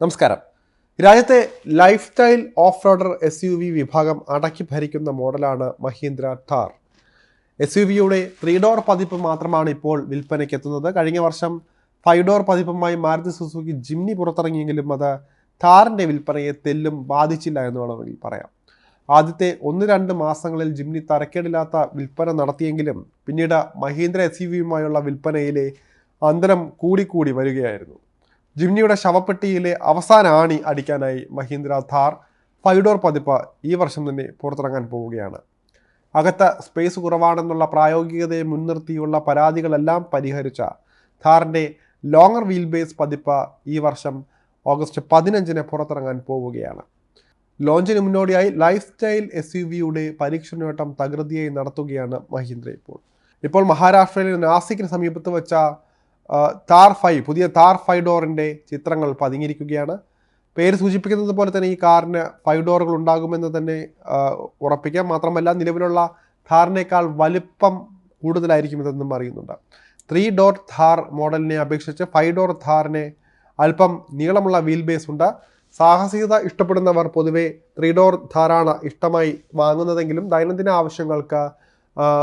നമസ്കാരം. രാജ്യത്തെ life style off roader S U V വിഭാഗം അടക്കി ഭരിക്കുന്ന മോഡലാണ് മഹീന്ദ്ര ഥാർ എസ് യു വിയുടെ ത്രീ ഡോർ പതിപ്പ് മാത്രമാണ് ഇപ്പോൾ വിൽപ്പനയ്ക്ക് എത്തുന്നത്. കഴിഞ്ഞ വർഷം ഫൈവ് ഡോർ പതിപ്പുമായി മാരുതി സുസുക്കി ജിംനി പുറത്തിറങ്ങിയെങ്കിലും അത് ഥാറിന്റെ വിൽപ്പനയെ തെല്ലും ബാധിച്ചില്ല എന്ന് വേണമെങ്കിൽ പറയാം. ആദ്യത്തെ ഒന്ന് രണ്ട് മാസങ്ങളിൽ ജിംനി തരക്കേടില്ലാത്ത വിൽപ്പന നടത്തിയെങ്കിലും പിന്നീട് മഹീന്ദ്ര എസ് യു വിയുമായുള്ള വിൽപ്പനയിലെ അന്തരം കൂടിക്കൂടി വരികയായിരുന്നു. ജിംനിയുടെ ശവപ്പെട്ടിയിലെ അവസാന ആണി അടിക്കാനായി Mahindra Thar five door door പതിപ്പ് ഈ വർഷം തന്നെ പുറത്തിറങ്ങാൻ പോവുകയാണ്. അകത്ത് സ്പേസ് കുറവാണെന്നുള്ള പ്രായോഗികതയെ മുൻനിർത്തിയുള്ള പരാതികളെല്ലാം പരിഹരിച്ച ഥാറിന്റെ ലോങ്ങർ വീൽ ബേസ് പതിപ്പ് ഈ വർഷം ഓഗസ്റ്റ് പതിനഞ്ചിന് പുറത്തിറങ്ങാൻ പോവുകയാണ്. ലോഞ്ചിന് മുന്നോടിയായി ലൈഫ് സ്റ്റൈൽ എസ് യു വിയുടെ പരീക്ഷണോട്ടം തകൃതിയായി നടത്തുകയാണ് മഹീന്ദ്ര ഇപ്പോൾ. ഇപ്പോൾ മഹാരാഷ്ട്രയിലെ നാസിക്കിന് സമീപത്ത് വെച്ച താർ ഫൈവ് പുതിയ താർ ഫൈവ് ഡോറിന്റെ ചിത്രങ്ങൾ പതിങ്ങിയിരിക്കുകയാണ് പേര് സൂചിപ്പിക്കുന്നത് പോലെ തന്നെ ഈ കാറിന് ഫൈവ് ഡോറുകൾ ഉണ്ടാകുമെന്ന് തന്നെ ഉറപ്പിക്കാം. മാത്രമല്ല നിലവിലുള്ള ഥാറിനേക്കാൾ വലിപ്പം കൂടുതലായിരിക്കും ഇതെന്നും അറിയുന്നുണ്ട് ത്രീ ഡോർ ഥാർ മോഡലിനെ അപേക്ഷിച്ച് ഫൈവ് ഡോർ ഥാറിന് അല്പം നീളമുള്ള വീൽ ബേസ് ഉണ്ട്. സാഹസികത ഇഷ്ടപ്പെടുന്നവർ പൊതുവെ ത്രീ ഡോർ ഥാറാണ് ഇഷ്ടമായി വാങ്ങുന്നതെങ്കിലും ദൈനംദിന ആവശ്യങ്ങൾക്ക്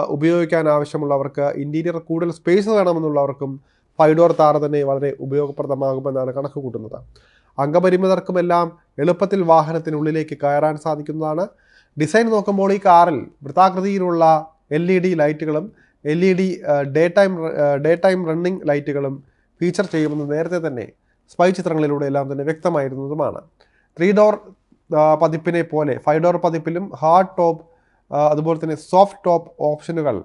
ഉപയോഗിക്കാൻ ആവശ്യമുള്ളവർക്ക് ഇന്റീരിയർ കൂടുതൽ സ്പേസ് വേണമെന്നുള്ളവർക്കും ഫൈവ് ഡോർ തന്നെ വളരെ ഉപയോഗപ്രദമാകുമെന്നാണ് കണക്ക് കൂട്ടുന്നത്. അംഗപരിമിതർക്കുമെല്ലാം എളുപ്പത്തിൽ വാഹനത്തിനുള്ളിലേക്ക് കയറാൻ സാധിക്കുന്നതാണ്. ഡിസൈൻ നോക്കുമ്പോൾ ഈ കാറിൽ വൃത്താകൃതിയിലുള്ള എൽ ഇ ഡി ലൈറ്റുകളും L E D day time day time running ലൈറ്റുകളും ഫീച്ചർ ചെയ്യുമെന്ന് നേരത്തെ തന്നെ സ്പൈ ചിത്രങ്ങളിലൂടെ എല്ലാം തന്നെ വ്യക്തമായിരുന്നതുമാണ്. ത്രീ ഡോർ പതിപ്പിനെ പോലെ ഫൈവ് ഡോർ പതിപ്പിലും ഹാർഡ് ടോപ്പ് അതുപോലെ തന്നെ സോഫ്റ്റ് ടോപ്പ് ഓപ്ഷനുകൾ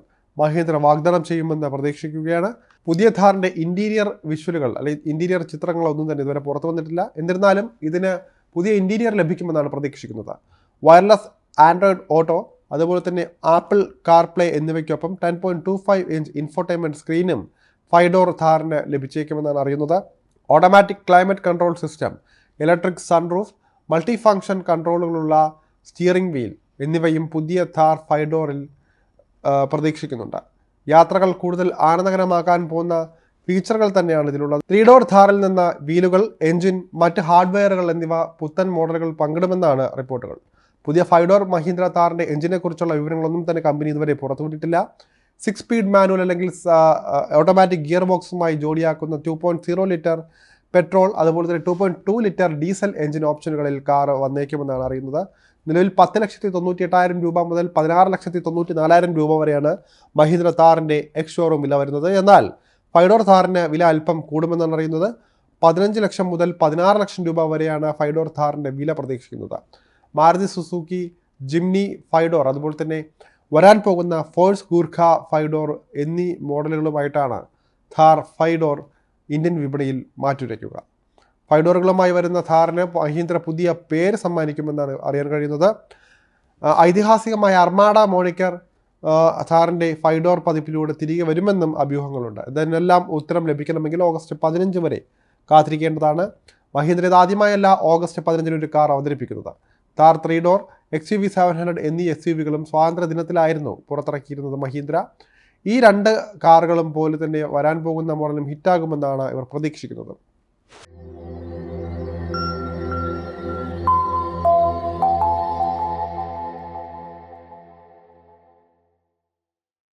മഹീന്ദ്ര വാഗ്ദാനം ചെയ്യുമെന്ന് പ്രതീക്ഷിക്കുകയാണ്. പുതിയ ഥാറിന്റെ ഇന്റീരിയർ വിഷ്വലുകൾ അല്ലെങ്കിൽ ഇന്റീരിയർ ചിത്രങ്ങളൊന്നും തന്നെ ഇതുവരെ പുറത്തു വന്നിട്ടില്ല. എന്നിരുന്നാലും ഇതിന് പുതിയ ഇന്റീരിയർ ലഭിക്കുമെന്നാണ് പ്രതീക്ഷിക്കുന്നത്. വയർലെസ് ആൻഡ്രോയിഡ് ഓട്ടോ അതുപോലെ തന്നെ ആപ്പിൾ കാർപ്ലേ എന്നിവയ്ക്കൊപ്പം ten point two five inch infotainment സ്ക്രീനും five door ഥാറിന് ലഭിച്ചേക്കുമെന്നാണ് അറിയുന്നത്. Automatic climate control system electric sunroof multi function കൺട്രോളുകളുള്ള steering wheel എന്നിവയും പുതിയ ഥാർ ഫൈവ് ഡോറിൽ പ്രതീക്ഷിക്കുന്നുണ്ട്. യാത്രകൾ കൂടുതൽ ആനന്ദകരമാക്കാൻ പോകുന്ന ഫീച്ചറുകൾ തന്നെയാണ് ഇതിലുള്ളത്. ത്രീ ഡോർ ഥാറിൽ നിന്ന് വീലുകൾ എഞ്ചിൻ മറ്റ് ഹാർഡ്വെയറുകൾ എന്നിവ പുത്തൻ മോഡലുകൾ പങ്കിടുമെന്നാണ് റിപ്പോർട്ടുകൾ പുതിയ ഫൈവ് ഡോർ മഹീന്ദ്ര താറിന്റെ എഞ്ചിനെക്കുറിച്ചുള്ള വിവരങ്ങളൊന്നും തന്നെ കമ്പനി ഇതുവരെ പുറത്തുവിട്ടിട്ടില്ല. സിക്സ് സ്പീഡ് മാനുവൽ അല്ലെങ്കിൽ ഓട്ടോമാറ്റിക് ഗിയർ ബോക്സുമായി ജോഡിയാക്കുന്ന two point zero litre petrol അതുപോലെ തന്നെ two point two litre diesel engine ഓപ്ഷനുകളിൽ car വന്നേക്കുമെന്നാണ് അറിയുന്നത്. നിലവിൽ പത്ത് ലക്ഷത്തി തൊണ്ണൂറ്റി എട്ടായിരം രൂപ മുതൽ പതിനാറ് ലക്ഷത്തി തൊണ്ണൂറ്റി നാലായിരം രൂപ വരെയാണ് മഹീന്ദ്ര താറിന്റെ എക്സ് ഷോറൂം വില വരുന്നത്. എന്നാൽ ഫൈഡോർ താറിന് വില അല്പം കൂടുമെന്നാണ് അറിയുന്നത്. പതിനഞ്ച് ലക്ഷം മുതൽ പതിനാറ് ലക്ഷം രൂപ വരെയാണ് ഫൈഡോർ താറിന്റെ വില പ്രതീക്ഷിക്കുന്നത്. മാരുതി സുസുക്കി ജിംനി ഫൈഡോർ അതുപോലെ തന്നെ വരാൻ പോകുന്ന ഫോഴ്സ് ഗൂർഖ ഫൈഡോർ എന്നീ മോഡലുകളുമായിട്ടാണ് ഥാർ ഫൈഡോർ ഇന്ത്യൻ വിപണിയിൽ മാറ്റുരയ്ക്കുക. ഫൈഡോറുകളുമായി വരുന്ന ധാരണ മഹീന്ദ്ര പുതിയ പേര് സമ്മാനിക്കുമെന്നാണ് അറിയാൻ കഴിയുന്നത്. ഐതിഹാസികമായ അർമാഡ മോണിക്കർ ധാറിന്റെ ഫൈഡോർ പതിപ്പിലൂടെ തിരികെ വരുമെന്നും അഭ്യൂഹങ്ങളുണ്ട്. ഇതിനെല്ലാം ഉത്തരം ലഭിക്കണമെങ്കിൽ ഓഗസ്റ്റ് പതിനഞ്ച് വരെ കാത്തിരിക്കേണ്ടതാണ്. മഹീന്ദ്ര ഇത് ആദ്യമായല്ല ഓഗസ്റ്റ് പതിനഞ്ചിന് ഒരു കാർ അവതരിപ്പിക്കുന്നത്. Thar three door X U V seven hundred എന്നീ എസ് യു വികളും സ്വാതന്ത്ര്യ ദിനത്തിലായിരുന്നു പുറത്തിറക്കിയിരുന്നത് മഹീന്ദ്ര. ഈ രണ്ട് കാറുകളും പോലെ തന്നെ വരാൻ പോകുന്ന മോഡലും ഹിറ്റാകുമെന്നാണ് ഇവർ പ്രതീക്ഷിക്കുന്നത്.